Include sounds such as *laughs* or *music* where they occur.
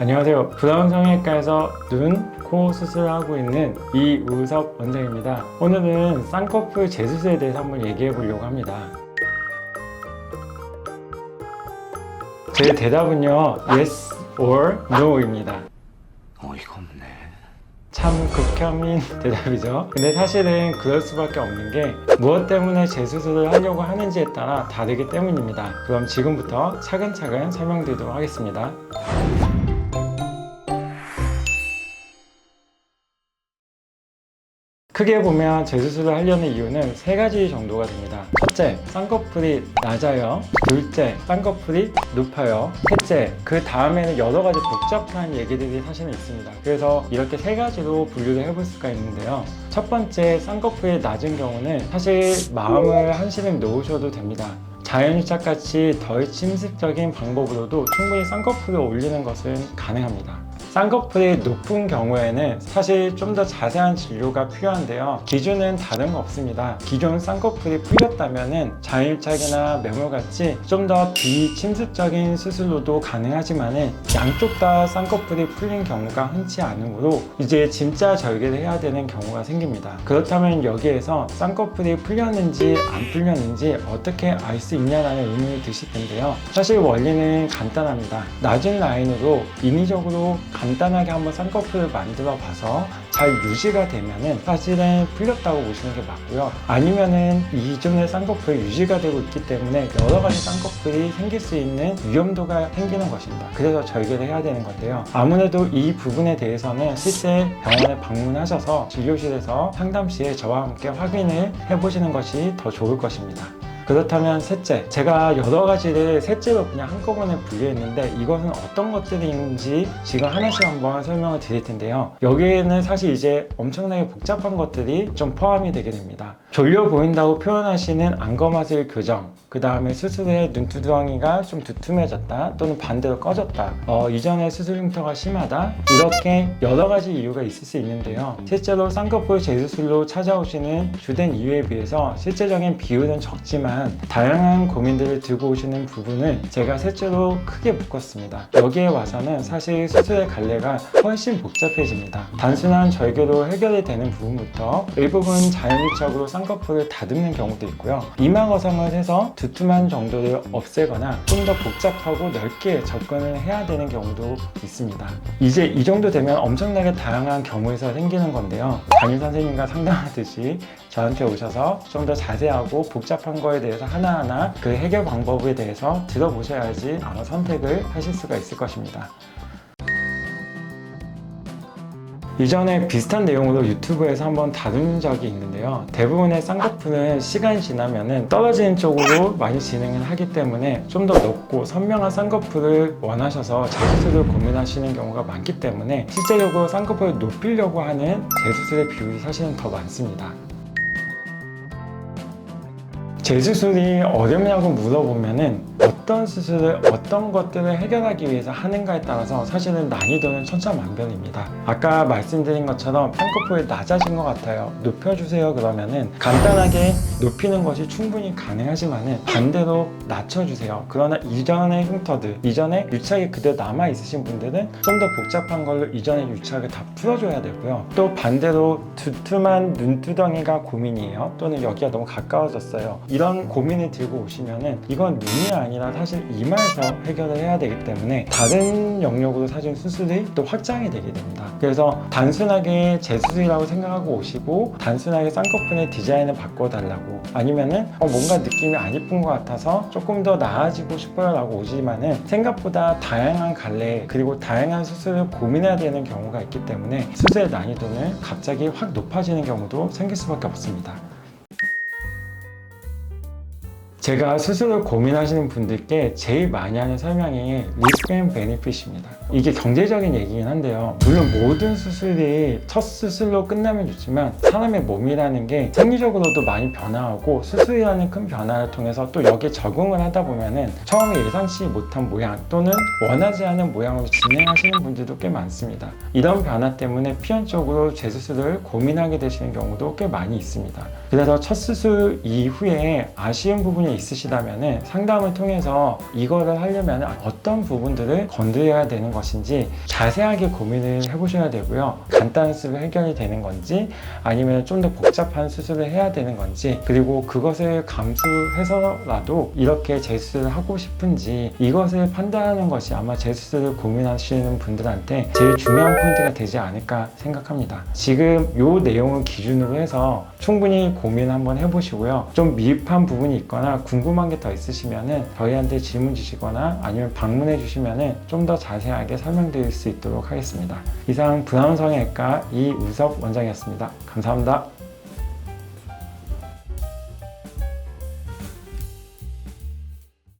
안녕하세요. 부다운 성형외과에서 눈, 코 수술을 하고 있는 이우섭 원장입니다. 오늘은 쌍꺼풀 재수술에 대해서 한번 얘기해 보려고 합니다. 제 대답은요, yes or no입니다. 어이가 없네. 참 극혐인 *laughs* 대답이죠. 근데 사실은 그럴 수밖에 없는 게 무엇 때문에 재수술을 하려고 하는지에 따라 다르기 때문입니다. 그럼 지금부터 차근차근 설명드리도록 하겠습니다. 크게 보면 재수술을 하려는 이유는 세 가지 정도가 됩니다. 첫째, 쌍꺼풀이 낮아요. 둘째, 쌍꺼풀이 높아요. 셋째, 그 다음에는 여러 가지 복잡한 얘기들이 사실은 있습니다. 그래서 이렇게 세 가지로 분류를 해볼 수가 있는데요. 첫 번째, 쌍꺼풀이 낮은 경우는 사실 마음을 한시름 놓으셔도 됩니다. 자연유착 같이 덜 침습적인 방법으로도 충분히 쌍꺼풀을 올리는 것은 가능합니다. 쌍꺼풀이 높은 경우에는 사실 좀 더 자세한 진료가 필요한데요. 기준은 다른 거 없습니다. 기존 쌍꺼풀이 풀렸다면은 자연유착이나 매몰 같이 좀 더 비침습적인 수술로도 가능하지만은 양쪽 다 쌍꺼풀이 풀린 경우가 흔치 않으므로 이제 진짜 절개를 해야 되는 경우가 생깁니다. 그렇다면 여기에서 쌍꺼풀이 풀렸는지 안 풀렸는지 어떻게 알 수 있냐라는 의문이 드실 텐데요. 사실 원리는 간단합니다. 낮은 라인으로 인위적으로 간단하게 한번 쌍꺼풀을 만들어 봐서 잘 유지가 되면은 사실은 풀렸다고 보시는 게 맞고요. 아니면은 이전의 쌍꺼풀이 유지가 되고 있기 때문에 여러 가지 쌍꺼풀이 생길 수 있는 위험도가 생기는 것입니다. 그래서 절개를 해야 되는 건데요. 아무래도 이 부분에 대해서는 실제 병원에 방문하셔서 진료실에서 상담 시에 저와 함께 확인을 해보시는 것이 더 좋을 것입니다. 그렇다면 셋째, 제가 여러 가지를 셋째로 그냥 한꺼번에 분류했는데 이것은 어떤 것들인지 지금 하나씩 한번 설명을 드릴 텐데요. 여기에는 사실 이제 엄청나게 복잡한 것들이 좀 포함이 되게 됩니다. 졸려 보인다고 표현하시는 안검하슬 교정, 그 다음에 수술 후에 눈두덩이가 좀 두툼해졌다 또는 반대로 꺼졌다, 어, 이전에 수술 흉터가 심하다 이렇게 여러 가지 이유가 있을 수 있는데요. 실제로 쌍꺼풀 재수술로 찾아오시는 주된 이유에 비해서 실제적인 비율은 적지만 다양한 고민들을 들고 오시는 부분을 제가 셋째로 크게 묶었습니다. 여기에 와서는 사실 수술의 갈래가 훨씬 복잡해집니다. 단순한 절개로 해결이 되는 부분부터 일부분 자연유착으로 쌍꺼풀을 다듬는 경우도 있고요. 이마 거상을 해서 두툼한 정도를 없애거나 좀 더 복잡하고 넓게 접근을 해야 되는 경우도 있습니다. 이제 이 정도 되면 엄청나게 다양한 경우에서 생기는 건데요. 담임 선생님과 상담하듯이 저한테 오셔서 좀 더 자세하고 복잡한 거에 대해서 하나하나 그 해결 방법에 대해서 들어보셔야지 아마 선택을 하실 수가 있을 것입니다. 이전에 비슷한 내용으로 유튜브에서 한번 다룬 적이 있는데요. 대부분의 쌍꺼풀은 시간이 지나면은 떨어지는 쪽으로 많이 진행을 하기 때문에 좀 더 높고 선명한 쌍꺼풀을 원하셔서 재수술을 고민하시는 경우가 많기 때문에 실제적으로 쌍꺼풀을 높이려고 하는 재수술의 비율이 사실은 더 많습니다. 재수술이 어렵냐고 물어보면은 어떤 수술을 어떤 것들을 해결하기 위해서 하는가에 따라서 사실은 난이도는 천차만별입니다. 아까 말씀드린 것처럼 쌍꺼풀이 낮아진 것 같아요. 높여주세요 그러면은 간단하게 높이는 것이 충분히 가능하지만은 반대로 낮춰주세요. 그러나 이전의 흉터들, 이전에 유착이 그대로 남아 있으신 분들은 좀 더 복잡한 걸로 이전의 유착을 다 풀어줘야 되고요. 또 반대로 두툼한 눈두덩이가 고민이에요. 또는 여기가 너무 가까워졌어요. 이런 고민을 들고 오시면은 이건 눈이 아니라 사실 이마에서 해결을 해야 되기 때문에 다른 영역으로 사실 수술이 또 확장이 되게 됩니다. 그래서 단순하게 재수술이라고 생각하고 오시고 단순하게 쌍꺼풀의 디자인을 바꿔달라고 아니면은 어, 뭔가 느낌이 안 예쁜 것 같아서 조금 더 나아지고 싶어요 라고 오지만은 생각보다 다양한 갈래 그리고 다양한 수술을 고민해야 되는 경우가 있기 때문에 수술의 난이도는 갑자기 확 높아지는 경우도 생길 수밖에 없습니다. 제가 수술을 고민하시는 분들께 제일 많이 하는 설명이 리스크 앤 베네핏입니다. 이게 경제적인 얘기긴 한데요. 물론 모든 수술이 첫 수술로 끝나면 좋지만 사람의 몸이라는 게 생리적으로도 많이 변화하고 수술이라는 큰 변화를 통해서 또 여기에 적응을 하다 보면은 처음에 예상치 못한 모양 또는 원하지 않은 모양으로 진행하시는 분들도 꽤 많습니다. 이런 변화 때문에 필연적으로 재수술을 고민하게 되시는 경우도 꽤 많이 있습니다. 그래서 첫 수술 이후에 아쉬운 부분이 있으시다면 상담을 통해서 이거를 하려면 어떤 부분들을 건드려야 되는 것인지 자세하게 고민을 해보셔야 되고요. 간단한 수술로 해결이 되는 건지 아니면 좀 더 복잡한 수술을 해야 되는 건지 그리고 그것을 감수해서라도 이렇게 재수술을 하고 싶은지 이것을 판단하는 것이 아마 재수술을 고민하시는 분들한테 제일 중요한 포인트가 되지 않을까 생각합니다. 지금 요 내용을 기준으로 해서 충분히 고민 한번 해보시고요. 좀 미흡한 부분이 있거나 궁금한 게 더 있으시면은 저희한테 질문 주시거나 아니면 방문해 주시면은 좀 더 자세하게 설명드릴 수 있도록 하겠습니다. 이상 분함성형외과 이우섭 원장이었습니다. 감사합니다.